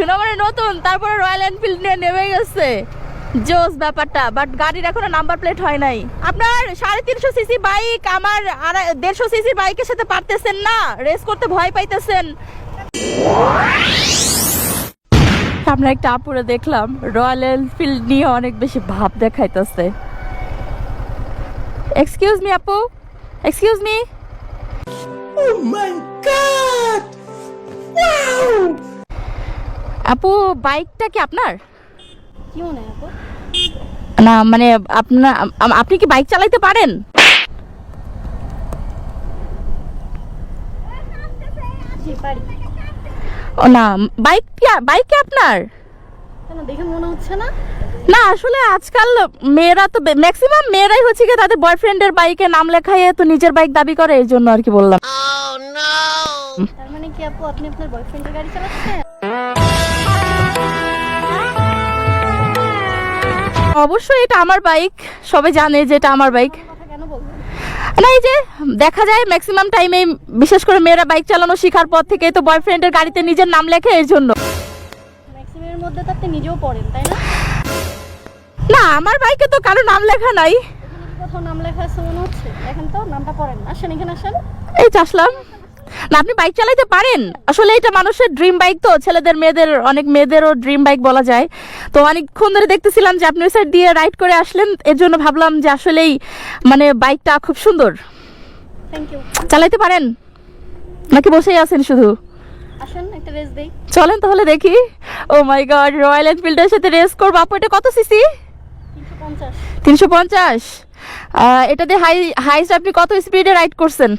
সুনামারে নতুন, তারপরে royal Enfield নিয়ে নেমে গেছে। জোস ব্যাপারটা বাট গাড়ির এখনও নাম্বার প্লেট হয় নাই। আপনার সাড়ে তিনশো সিসি বাইক আমার দেড়শো সিসি বাইকের সাথে পারতেছেন না রেস করতে ভয় পাইতেছেন। আমরা একটা আপুরে দেখলাম রয়্যাল এনফিল্ড নিয়ে অনেক বেশি ভাব দেখাইতেছে। এক্সকিউজ মি আপু। Excuse me Oh my god! আপু বাইকটা কি আপনার? কি মনে হয় আপু? না মানে আপনার আপনি কি বাইক চালাইতে পারেন? ও না বাইক কি বাইক কি আপনার? দেখে মনে হচ্ছে না। না আসলে আজকাল মেয়েরা তো ম্যাক্সিমাম মেয়েরাই হচ্ছে কি তাদের বয়ফ্রেন্ডের বাইকে নাম লেখাইয়ে তো নিজের বাইক দাবি করে এই জন্য আর কি বললাম। তার মানে কি আপু আপনি আপনার বয়ফ্রেন্ডের গাড়ি চালাচ্ছেন? অবশ্যই এটা আমার বাইক সবাই জানে যে এটা আমার বাইক না এই যে দেখা যায় ম্যাক্সিমাম টাইমে বিশেষ করে মেয়েরা বাইক চালানো শেখার পর থেকে তো বয়ফ্রেন্ডের গাড়িতে নিজের নাম লেখে এর জন্য। ম্যাক্সিমের মধ্যে তো আপনি নিজেও পড়েন তাই না? না আমার বাইকে তো কারও নাম লেখা নাই। এখানে কোথাও নাম লেখা আছে মনে হচ্ছে? দেখেন তো নামটা পড়েন না। আসেন এখানে আসেন। এই আসলাম। না আপনি বাইক চালাইতে পারেন। আসলে এটা মানুষের ড্রিম বাইক তো ছেলেদের মেয়েদের অনেক মেয়েদেরও ড্রিম বাইক বলা যায়। তো অনেকক্ষণ ধরে দেখতেছিলাম যে আপনি ওই সাইড দিয়ে রাইড করে আসলেন এর জন্য ভাবলাম যে আসলেই মানে বাইকটা খুব সুন্দর। চালাইতে পারেন? নাকি বসেই আছেন শুধু? চলেন তাহলে দেখি। ও মাই গড রয়্যাল এনফিল্ডের সাথে রেস করব। আপু এটা কত সিসি তিনশো পঞ্চাশ। তিনশো পঞ্চাশ। এটাতে হাই হাইস্ট আপনি কত স্পিডে রাইড করছেন?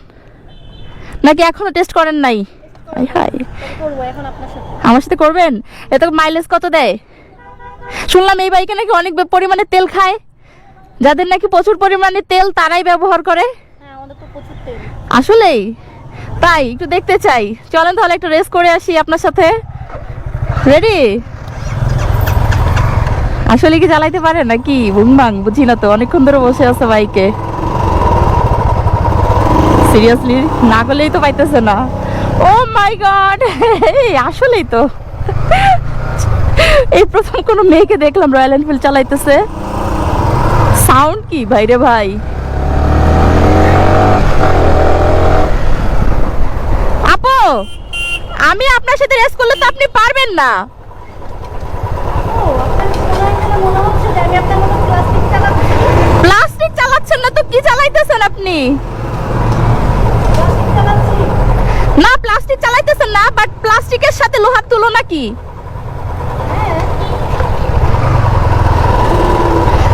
নাকি এখনও টেস্ট করেন নাই? হাই আমার সাথে করবেন? এত মাইলেজ কত দেয়? শুনলাম এই বাইকে নাকি অনেক পরিমাণে তেল খায়। যাদের নাকি প্রচুর পরিমাণে তেল তারাই ব্যবহার করে। হ্যাঁ আসলেই? তাই একটু দেখতে চাই। চলেন তাহলে একটু রেস করে আসি আপনার সাথে। রেডি আসলে কি চালাইতে পারে নাকি? বুংবাং বুঝি না তো অনেকক্ষণ ধরে বসে আছে বাইকে সিরিয়াসলি না করলেই তো পাইতেছে না। ও মাই গড আসলেই তো। এই প্রথম কোনো মেয়েকে দেখলাম রয়্যাল এনফিল্ড চালাইতেছে। সাউন্ড কি ভাই রে ভাই? আপু, আমি আপনার সাথে রেস করলে তো আপনি পারবেন না। প্লাস্টিক চালাচ্ছেন না তো কি চালাইতেছেন আপনি? না প্লাস্টিক চালাইতেছেন না বাট প্লাস্টিকের সাথে লোহার তুলনা কি?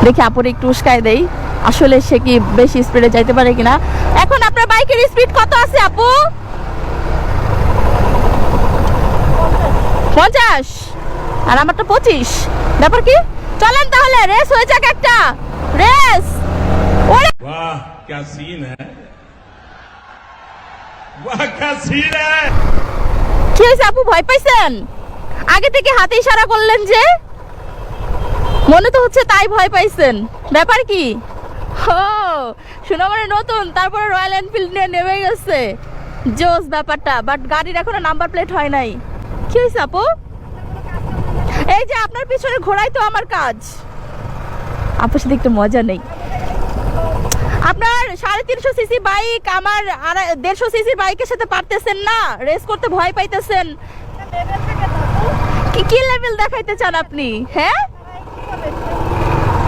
দেখি আপুর একটু উস্কায় দেই। আসলে সে কি বেশি স্পিডে যাইতে পারে কিনা? এখন আপনার বাইকের স্পিড কত আছে, আপু? পঞ্চাশ। আর আমার তো পঁচিশ। ব্যাপার কি? চলেন তাহলে রেস হয়ে যাক একটা। রেস ওরে বাহ সিন হ্যায় কি হয়েছে আপু, ভয় পাইছেন? আগে থেকে হাতে ইশারা করলেন যে মনে তো হচ্ছে তাই ভয় পাইছেন। ব্যাপার কি? ও সুনামারে নতুন, তারপরে রয়্যাল এনফিল্ড নিয়ে নেমে গেছে। জোস ব্যাপারটা বাট গাড়ির এখনও নাম্বার প্লেট হয় নাই। কি হয়েছে আপু? এই যে আপনার পিছনে ঘোরাই তো আমার কাজ। আপুর সাথে একটু মজা নেই। আপনার সাড়ে তিনশো সিসি বাইক আমার দেড়শো সিসি বাইকের সাথে পারতেছেন না রেস করতে ভয় পাইতেছেন। কি লেভেল দেখাইতে চান আপনি? হ্যাঁ?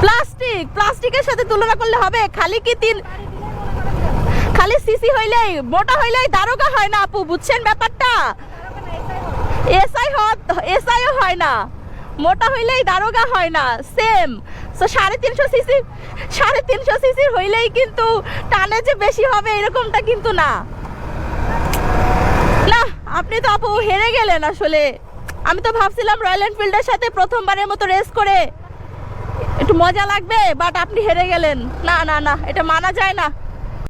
প্লাস্টিক প্লাস্টিকের সাথে তুলনা করলে হবে। খালি কি তিন, খালি সিসি হইলেই, মোটা হইলেই দারোগা হয় না আপু, বুঝছেন ব্যাপারটা? এসআই এসআইও হয় না। মোটা হইলেই দারোগা হয় না সেম তো সাড়ে তিনশো সিসি সাড়ে তিনশো সিসি হইলেই কিন্তু টানে যে বেশি হবে এরকমটা কিন্তু না। না, আপনি তো আপু হেরে গেলেন আসলে। আমি তো ভাবছিলাম রয়্যাল এনফিল্ডের সাথে প্রথমবারের মতো রেস করে। একটু মজা লাগবে বাট আপনি হেরে গেলেন। না না না, এটা মানা যায় না।